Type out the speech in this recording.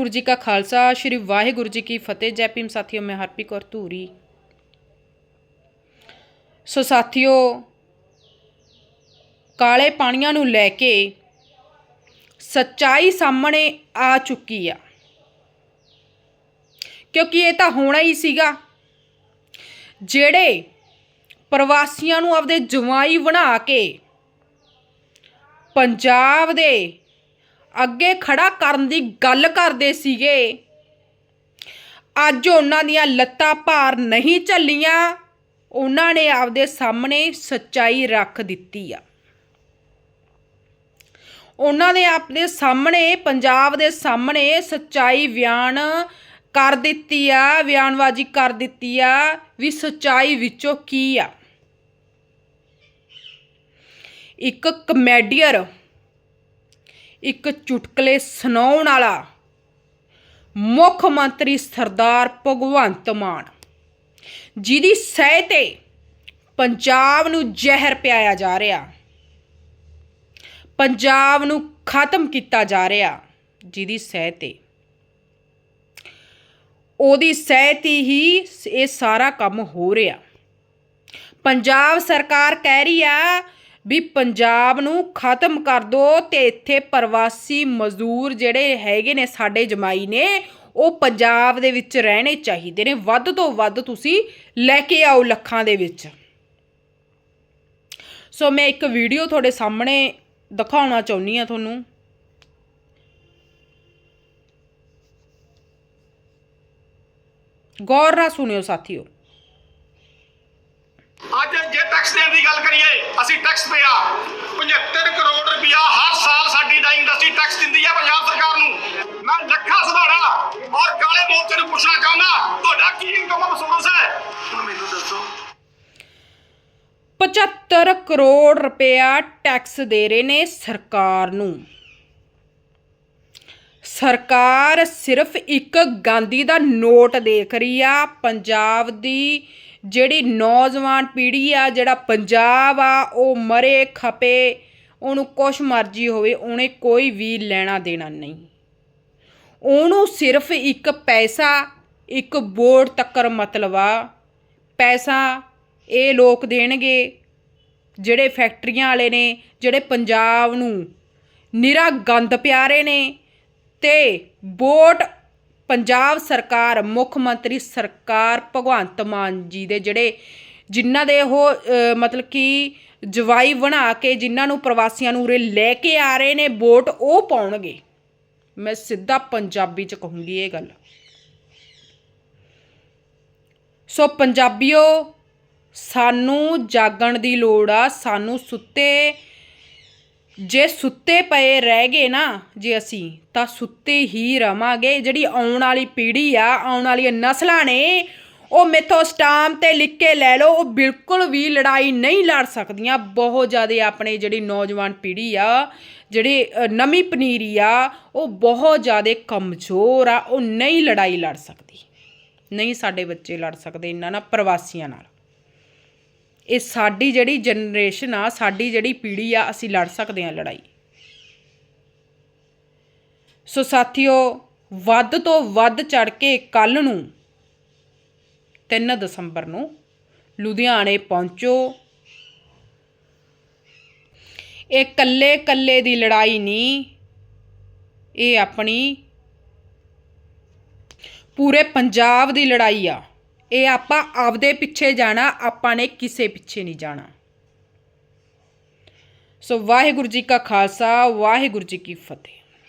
ਗੁਰੂ ਜੀ ਕਾ ਖਾਲਸਾ, ਸ੍ਰੀ ਵਾਹਿਗੁਰੂ ਜੀ ਕੀ ਫਤਿਹ। ਜੈ ਭੀਮ ਸਾਥੀਓ, ਮੈਂ ਹਰਪੀ ਕੌਰ ਧੂਰੀ। ਸੋ ਸਾਥੀਓ, ਕਾਲੇ ਪਾਣੀਆਂ ਨੂੰ ਲੈ ਕੇ ਸੱਚਾਈ ਸਾਹਮਣੇ ਆ ਚੁੱਕੀ ਆ। ਕਿਉਂਕਿ ਇਹ ਤਾਂ ਹੋਣਾ ਹੀ ਸੀਗਾ। ਜਿਹੜੇ ਪ੍ਰਵਾਸੀਆਂ ਨੂੰ ਆਪਦੇ ਜਵਾਈ ਬਣਾ ਕੇ ਪੰਜਾਬ ਦੇ ਅੱਗੇ ਖੜਾ ਕਰਨ ਦੀ ਗੱਲ ਕਰਦੇ ਸੀਗੇ। ਅੱਜ ਉਹਨਾਂ ਦੀਆਂ ਲੱਤਾਂ ਭਾਰ ਨਹੀਂ ਝੱਲੀਆਂ। ਉਹਨਾਂ ਨੇ ਆਪਦੇ ਸਾਹਮਣੇ ਸੱਚਾਈ ਰੱਖ ਦਿੱਤੀ ਆ। ਉਹਨਾਂ ਨੇ ਆਪਣੇ ਸਾਹਮਣੇ, ਪੰਜਾਬ ਦੇ ਸਾਹਮਣੇ ਸੱਚਾਈ ਬਿਆਨ ਕਰ ਦਿੱਤੀ ਆ, ਬਿਆਨਬਾਜ਼ੀ ਕਰ ਦਿੱਤੀ ਆ ਵੀ ਸੱਚਾਈ ਵਿੱਚੋਂ ਕੀ ਆ। ਇੱਕ ਕਮੇਡੀਅਰ ਇੱਕ ਚੁਟਕਲੇ ਸੁਣਾਉਣ ਵਾਲਾ ਮੁੱਖ ਮੰਤਰੀ ਸਰਦਾਰ ਭਗਵੰਤ ਮਾਨ, ਜਿਹਦੀ ਸਹਿ ਤੇ ਪੰਜਾਬ ਨੂੰ ਜ਼ਹਿਰ ਪਿਆਇਆ ਜਾ ਰਿਹਾ, ਪੰਜਾਬ ਨੂੰ ਖਤਮ ਕੀਤਾ ਜਾ ਰਿਹਾ ਜਿਹਦੀ ਸਹਿ ਤੇ। ਉਹਦੀ ਸਹਿ ਤੇ ਹੀ ਇਹ ਸਾਰਾ ਕੰਮ ਹੋ ਰਿਹਾ। ਪੰਜਾਬ ਸਰਕਾਰ ਕਹਿ ਰਹੀ ਆ ਵੀ ਪੰਜਾਬ ਨੂੰ ਖਤਮ ਕਰ ਦੋ ਤੇ ਇੱਥੇ ਪ੍ਰਵਾਸੀ ਮਜ਼ਦੂਰ ਜਿਹੜੇ ਹੈਗੇ ਨੇ ਸਾਡੇ ਜਮਾਈ ਨੇ, ਉਹ ਪੰਜਾਬ ਦੇ ਵਿੱਚ ਰਹਿਣੇ ਚਾਹੀਦੇ ਨੇ। ਵੱਧ ਤੋਂ ਵੱਧ ਤੁਸੀਂ ਲੈ ਕੇ ਆਓ ਲੱਖਾਂ ਦੇ ਵਿੱਚ। ਸੋ ਮੈਂ ਇੱਕ ਵੀਡੀਓ ਤੁਹਾਡੇ ਸਾਹਮਣੇ ਦਿਖਾਉਣਾ ਚਾਹੁੰਦੀ ਆ ਤੁਹਾਨੂੰ। ਗੌਰ ਨਾਲ ਸੁਣਿਓ ਸਾਥੀਓ। ਅੱਜ ਜੇ ਟੈਕਸ ਦੇਣ ਦੀ ਗੱਲ ਕਰੀਏ ਅਸੀਂ ਟੈਕਸ ਪਿਆ 75 ਕਰੋੜ ਰੁਪਇਆ ਹਰ ਸਾਲ ਸਾਡੀ ਡਾਈਂਗ ਇੰਡਸਟਰੀ ਟੈਕਸ ਦਿੰਦੀ ਹੈ ਪੰਜਾਬ ਸਰਕਾਰ ਨੂੰ। ਮੈਂ ਲੱਖਾ ਸੁਧਾਰਾ ਔਰ ਕਾਲੇ ਮੋਰਚੇ ਨੂੰ ਪੁੱਛਣਾ ਚਾਹੁੰਦਾ ਤੁਹਾਡਾ ਕੀ ਇਨਕਮ ਸੋਰਸ ਹੈ? ਹੁਣ ਮੈਨੂੰ ਦੱਸੋ। 75 ਕਰੋੜ ਰੁਪਇਆ ਟੈਕਸ ਦੇ ਰਹੇ ਨੇ ਸਰਕਾਰ ਨੂੰ। ਸਰਕਾਰ ਸਿਰਫ ਇੱਕ ਗਾਂਧੀ ਦਾ ਨੋਟ ਦੇਖ ਰਹੀ ਆ ਪੰਜਾਬ ਦੀ ਜਿਹੜੀ ਨੌਜਵਾਨ ਪੀੜ੍ਹੀ ਆ, ਜਿਹੜਾ ਪੰਜਾਬ ਆ, ਉਹ ਮਰੇ, ਖਪੇ, ਉਹਨੂੰ ਕੁਛ ਮਰਜ਼ੀ ਹੋਵੇ, ਉਹਨੇ ਕੋਈ ਵੀ ਲੈਣਾ ਦੇਣਾ ਨਹੀਂ। ਉਹਨੂੰ ਸਿਰਫ ਇੱਕ ਪੈਸਾ, ਇੱਕ ਵੋਟ ਤੱਕਰ ਮਤਲਬ ਆ, ਪੈਸਾ ਇਹ ਲੋਕ ਦੇਣਗੇ, ਜਿਹੜੇ ਫੈਕਟਰੀਆਂ ਵਾਲੇ ਨੇ, ਜਿਹੜੇ ਪੰਜਾਬ ਨੂੰ ਨਿਰਾ ਗੰਦ ਪਿਆਰੇ ਨੇ, ਤੇ ਵੋਟ ਪੰਜਾਬ ਸਰਕਾਰ, ਮੁੱਖ ਮੰਤਰੀ ਸਰਕਾਰ ਭਗਵੰਤ ਮਾਨ ਜੀ ਦੇ ਜਿਹੜੇ ਜਿਨ੍ਹਾਂ ਦੇ ਉਹ ਮਤਲਬ ਕਿ ਜਵਾਈ ਬਣਾ ਕੇ ਜਿਨ੍ਹਾਂ ਨੂੰ ਪ੍ਰਵਾਸੀਆਂ ਨੂੰ ਉਰੇ ਲੈ ਕੇ ਆ ਰਹੇ ਨੇ, ਵੋਟ ਉਹ ਪਾਉਣਗੇ। ਮੈਂ ਸਿੱਧਾ ਪੰਜਾਬੀ ਚ ਕਹੂੰਗੀ ਇਹ ਗੱਲ। ਸੋ ਪੰਜਾਬੀਓ, ਸਾਨੂੰ ਜਾਗਣ ਦੀ ਲੋੜ ਆ, ਸਾਨੂੰ ਸੁੱਤੇ ਜੇ ਸੁੱਤੇ ਪਏ ਰਹਿ ਗਏ ਨਾ ਜੇ ਅਸੀਂ, ਤਾਂ ਸੁੱਤੇ ਹੀ ਰਵਾਂਗੇ। ਜਿਹੜੀ ਆਉਣ ਵਾਲੀ ਪੀੜ੍ਹੀ ਆ, ਆਉਣ ਵਾਲੀਆਂ ਨਸਲਾਂ ਨੇ, ਉਹ ਮੇਥੋਂ ਸਟਾਮ ਤੇ ਲਿਖ ਕੇ ਲੈ ਲਓ, ਉਹ ਬਿਲਕੁਲ ਵੀ ਲੜਾਈ ਨਹੀਂ ਲੜ ਸਕਦੀਆਂ। ਬਹੁਤ ਜ਼ਿਆਦਾ ਆਪਣੇ ਜਿਹੜੀ ਨੌਜਵਾਨ ਪੀੜ੍ਹੀ ਆ, ਜਿਹੜੀ ਨਵੀਂ ਪਨੀਰੀ ਆ, ਉਹ ਬਹੁਤ ਜ਼ਿਆਦਾ ਕਮਜ਼ੋਰ ਆ। ਉਹ ਨਹੀਂ ਲੜਾਈ ਲੜ ਸਕਦੀ। ਨਹੀਂ ਸਾਡੇ ਬੱਚੇ ਲੜ ਸਕਦੇ, ਇਹਨਾਂ ਨਾਲ, ਪ੍ਰਵਾਸੀਆਂ ਨਾਲ। ਇਹ ਸਾਡੀ ਜਿਹੜੀ ਜਨਰੇਸ਼ਨ ਆ, ਸਾਡੀ ਜਿਹੜੀ ਪੀੜ੍ਹੀ ਆ, ਅਸੀਂ ਲੜ ਸਕਦੇ ਆ ਲੜਾਈ। ਸੋ ਸਾਥੀਓ, ਵੱਧ ਤੋਂ ਵੱਧ ਚੜ ਕੇ ਕੱਲ ਨੂੰ 3 ਦਸੰਬਰ ਨੂੰ ਲੁਧਿਆਣੇ ਪਹੁੰਚੋ। ਇਹ ਕੱਲੇ ਕੱਲੇ ਦੀ ਲੜਾਈ ਨਹੀਂ, ਇਹ ਆਪਣੀ ਪੂਰੇ ਪੰਜਾਬ ਦੀ ਲੜਾਈ ਆ। ਇਹ ਆਪਾਂ ਆਪਦੇ ਪਿੱਛੇ ਜਾਣਾ, ਆਪਾਂ ਨੇ ਕਿਸੇ ਪਿੱਛੇ ਨਹੀਂ ਜਾਣਾ। ਸੋ ਵਾਹਿਗੁਰੂ ਜੀ ਕਾ ਖਾਲਸਾ, ਵਾਹਿਗੁਰੂ ਜੀ ਕੀ ਫਤਿਹ।